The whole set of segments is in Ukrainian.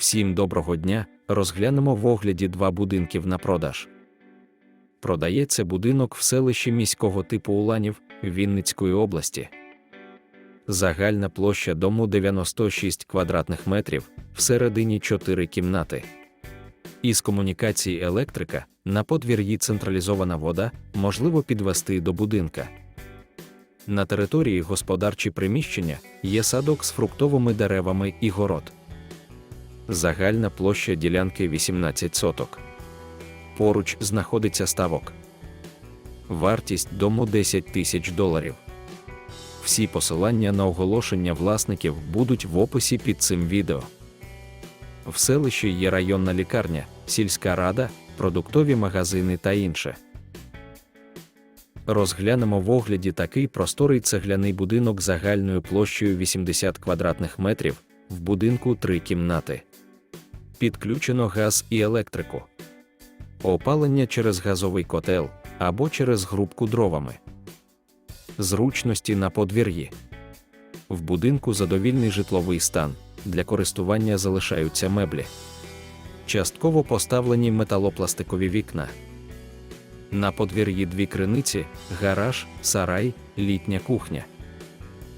Всім доброго дня! Розглянемо в огляді два будинків на продаж. Продається будинок в селищі міського типу Уланів Вінницької області. Загальна площа дому 96 квадратних метрів, всередині 4 кімнати. Із комунікації електрика на подвір'ї централізована вода можливо підвести до будинка. На території господарчі приміщення є садок з фруктовими деревами і город. Загальна площа ділянки 18 соток. Поруч знаходиться ставок. Вартість дому 10 тисяч доларів. Всі посилання на оголошення власників будуть в описі під цим відео. В селищі є районна лікарня, сільська рада, продуктові магазини та інше. Розглянемо в огляді такий просторий цегляний будинок загальною площею 80 квадратних метрів, в будинку три кімнати. Підключено газ і електрику. Опалення через газовий котел або через грубку дровами. Зручності на подвір'ї. В будинку задовільний житловий стан. Для користування залишаються меблі. Частково поставлені металопластикові вікна. На подвір'ї дві криниці, гараж, сарай, літня кухня.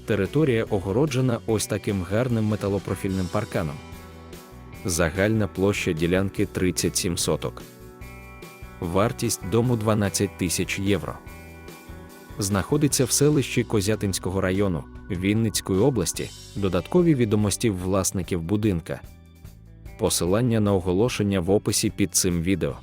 Територія огороджена ось таким гарним металопрофільним парканом. Загальна площа ділянки 37 соток. Вартість дому 12 тисяч євро. Знаходиться в селищі Козятинського району Вінницької області. Додаткові відомості власників будинка. Посилання на оголошення в описі під цим відео.